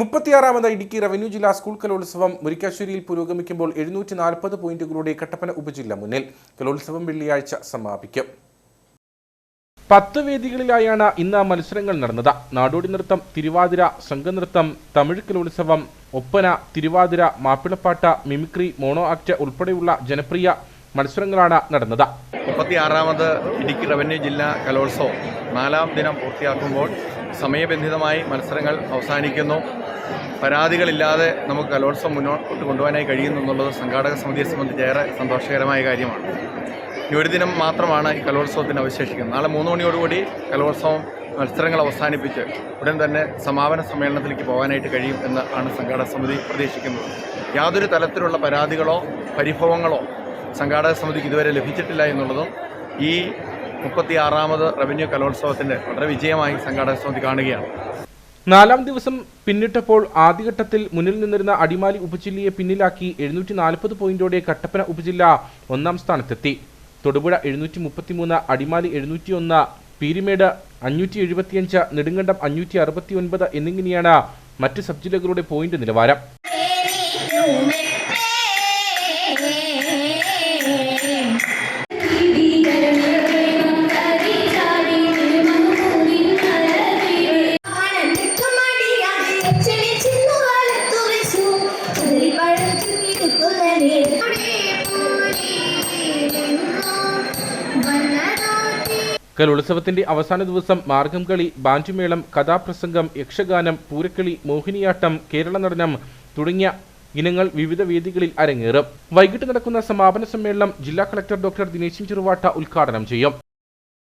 മുപ്പത്തിയാറാമത് Idukki revenue ജില്ലാ school കലോത്സവം മുരിക്കാശ്ശേരിയിൽ പുരോഗമിക്കുമ്പോൾ എഴുന്നൂറ്റി നാൽപ്പത് പോയിന്റുകളുടെ കട്ടപ്പന ഉപജില്ല മുന്നിൽ. കലോത്സവം വെള്ളിയാഴ്ച സമാപിക്കും. പത്ത് വേദികളിലായാണ് ഇന്ന് മത്സരങ്ങൾ നടന്നത്. നാടോടി നൃത്തം തിരുവാതിര സംഘനൃത്തം തമിഴ് കലോത്സവം Oppana Thiruvathira Mappilappattu mimicry mono act ഉൾപ്പെടെയുള്ള ജനപ്രിയ മത്സരങ്ങളാണ് നടന്നത്. മുപ്പത്തിയാറാമത് ഇടുക്കി റവന്യൂ ജില്ലാ കലോത്സവം നാലാം ദിനം പൂർത്തിയാക്കുമ്പോൾ സമയബന്ധിതമായി മത്സരങ്ങൾ അവസാനിക്കുന്നു. പരാതികളില്ലാതെ നമുക്ക് കലോത്സവം മുന്നോട്ട് കൊണ്ടുപോകാനായി കഴിയുന്നു എന്നുള്ളത് സംഘാടക സമിതിയെ സംബന്ധിച്ച് ഏറെ സന്തോഷകരമായ കാര്യമാണ്. ഈ ഒരു ദിനം മാത്രമാണ് ഈ കലോത്സവത്തിന് അവശേഷിക്കുന്നത്. നാളെ മൂന്ന് മണിയോടുകൂടി കലോത്സവം മത്സരങ്ങൾ അവസാനിപ്പിച്ച് ഉടൻ തന്നെ സമാപന സമ്മേളനത്തിലേക്ക് പോകാനായിട്ട് കഴിയും എന്ന് ആണ് സംഘാടക സമിതി പ്രതീക്ഷിക്കുന്നത്. യാതൊരു തരത്തിലുള്ള പരാതികളോ പരിഭവങ്ങളോ സംഘാടക സമിതിക്ക് ഇതുവരെ ലഭിച്ചിട്ടില്ല എന്നുള്ളതും ഈ മുപ്പത്തിയാറാമത് റവന്യൂ കലോത്സവത്തിന്റെ വളരെ വിജയമായി സംഘാടക സമിതി കാണുകയാണ്. നാലാം ദിവസം പിന്നിട്ടപ്പോൾ ആദ്യഘട്ടത്തിൽ മുന്നിൽ നിന്നിരുന്ന അടിമാലി ഉപജില്ലയെ പിന്നിലാക്കി എഴുന്നൂറ്റി നാൽപ്പത് പോയിന്റോടെ കട്ടപ്പന ഉപജില്ല ഒന്നാം സ്ഥാനത്തെത്തി. തൊടുപുഴ എഴുന്നൂറ്റി മുപ്പത്തിമൂന്ന് അടിമാലി എഴുന്നൂറ്റിയൊന്ന് പീരിമേട് അഞ്ഞൂറ്റി എഴുപത്തിയഞ്ച് നെടുങ്കണ്ടം അഞ്ഞൂറ്റി അറുപത്തി ഒൻപത് എന്നിങ്ങനെയാണ് മറ്റ് സബ് ജില്ലകളുടെ പോയിന്റ് നിലവാരം. കലോത്സവത്തിന്റെ അവസാന ദിവസം മാർഗം കളി ബാൻഡുമേളം കഥാപ്രസംഗം യക്ഷഗാനം പൂരക്കളി മോഹിനിയാട്ടം കേരള നടനം തുടങ്ങിയ ഇനങ്ങൾ വിവിധ വേദികളിൽ അരങ്ങേറും. വൈകിട്ട് നടക്കുന്ന സമാപന സമ്മേളനം ജില്ലാ കളക്ടർ ഡോക്ടർ ദിനേശൻ ചെറുവാട്ട ഉദ്ഘാടനം ചെയ്യും.